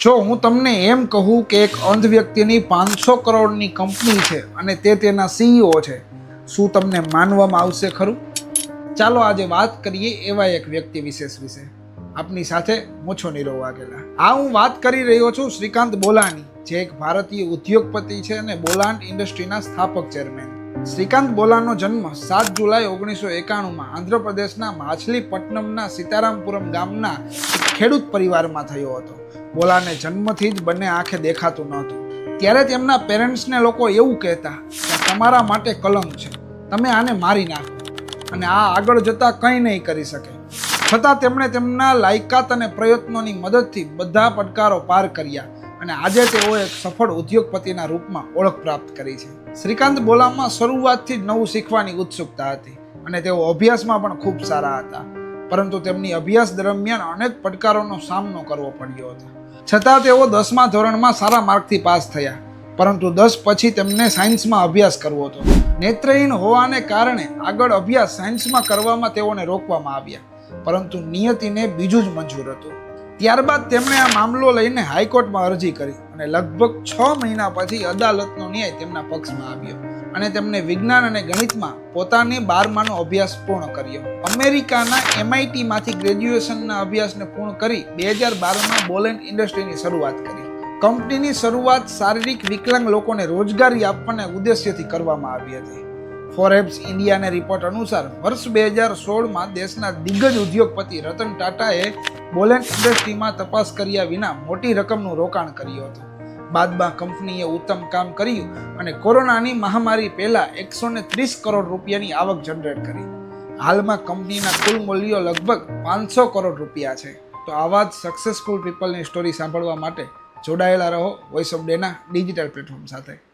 જો હું તમને એમ કહું કે એક અંધ વ્યક્તિની પાંચસો કરોડની કંપની છે અને તે તેના સીઈઓ છે, શું તમને માનવામાં આવશે ખરું? ચાલો આજે વાત કરીએ એવા એક વ્યક્તિ વિશેષ વિશે. આપની સાથે મોછો નીરો વાઘેલા. આ હું વાત કરી રહ્યો છું શ્રીકાંત બોલાની જે એક ભારતીય ઉદ્યોગપતિ છે અને બોલાન ઇન્ડસ્ટ્રીના સ્થાપક ચેરમેન. શ્રીકાંત બોલાનો જન્મ સાત જુલાઈ ઓગણીસો એકાણુંમાં આંધ્રપ્રદેશના માછલીપટ્ટનમના સીતારામપુરમ ગામના ખેડૂત પરિવારમાં થયો હતો. બોલાને જન્મથી જ બંને આંખે દેખાતું નહોતું. ત્યારે તેમના પેરેન્ટ્સને લોકો એવું કહેતા કે તમારા માટે કલંક છે. તમે આને મારી નાખો. અને આ આગળ જતાં કંઈ નહીં કરી શકે. છતાં તેમણે તેમના લાયકાત અને પ્રયત્નોની મદદથી બધા પડકારો પાર કર્યા અને આજે તેઓ એક સફળ ઉદ્યોગપતિના રૂપમાં ઓળખ પ્રાપ્ત કરી છે. શ્રીકાંત બોલામાં શરૂઆતથી જ નવું શીખવાની ઉત્સુકતા હતી અને તેઓ અભ્યાસમાં પણ ખૂબ સારા હતા. પરંતુ તેમની અભ્યાસ દરમિયાન અનેક પડકારોનો સામનો કરવો પડ્યો હતો. છતાં તેઓ દસમા ધોરણમાં સારા માર્કથી પાસ થયા, પરંતુ દસ પછી તેમને સાયન્સમાં અભ્યાસ કરવો હતો. નેત્રહીન હોવાને કારણે આગળ અભ્યાસ સાયન્સમાં કરવામાં તેઓને રોકવામાં આવ્યા, પરંતુ નિયતિને બીજું જ મંજૂર હતું. ત્યારબાદ તેમણે આ મામલો લઈને હાઈકોર્ટમાં અરજી કરી અને લગભગ છ મહિના પછી અદાલતનો ન્યાય તેમના પક્ષમાં આવ્યો. અને તેમને વિજ્ઞાન અને ગણિતમાં પોતાની બારમાનો અભ્યાસ પૂર્ણ કર્યો. અમેરિકાના એમઆઈટીમાંથી ગ્રેજ્યુએશનના અભ્યાસને પૂર્ણ કરી બે હજાર બારમાં બોલેન્ડ ઇન્ડસ્ટ્રીની શરૂઆત કરી. કંપનીની શરૂઆત શારીરિક વિકલાંગ લોકોને રોજગારી આપવાના ઉદ્દેશ્યથી કરવામાં આવી હતી. ફોરેબ્સ ઇન્ડિયાના રિપોર્ટ અનુસાર વર્ષ બે હજાર સોળમાં દેશના દિગ્ગજ ઉદ્યોગપતિ રતન ટાટાએ બોલેન્ડ ઇન્ડસ્ટ્રીમાં તપાસ કર્યા વિના મોટી રકમનું રોકાણ કર્યું હતું. બાદમાં કંપનીએ ઉત્તમ કામ કર્યું અને કોરોનાની મહામારી પહેલા એકસો ને ત્રીસ કરોડ રૂપિયાની આવક જનરેટ કરી. હાલમાં કંપનીના કુલ મૂલ્યો લગભગ પાંચસો કરોડ રૂપિયા છે. તો આવા જ સક્સેસફુલ પીપલની સ્ટોરી સાંભળવા માટે જોડાયેલા રહો વોઇસ ઓફ ડેના ડિજિટલ પ્લેટફોર્મ સાથે.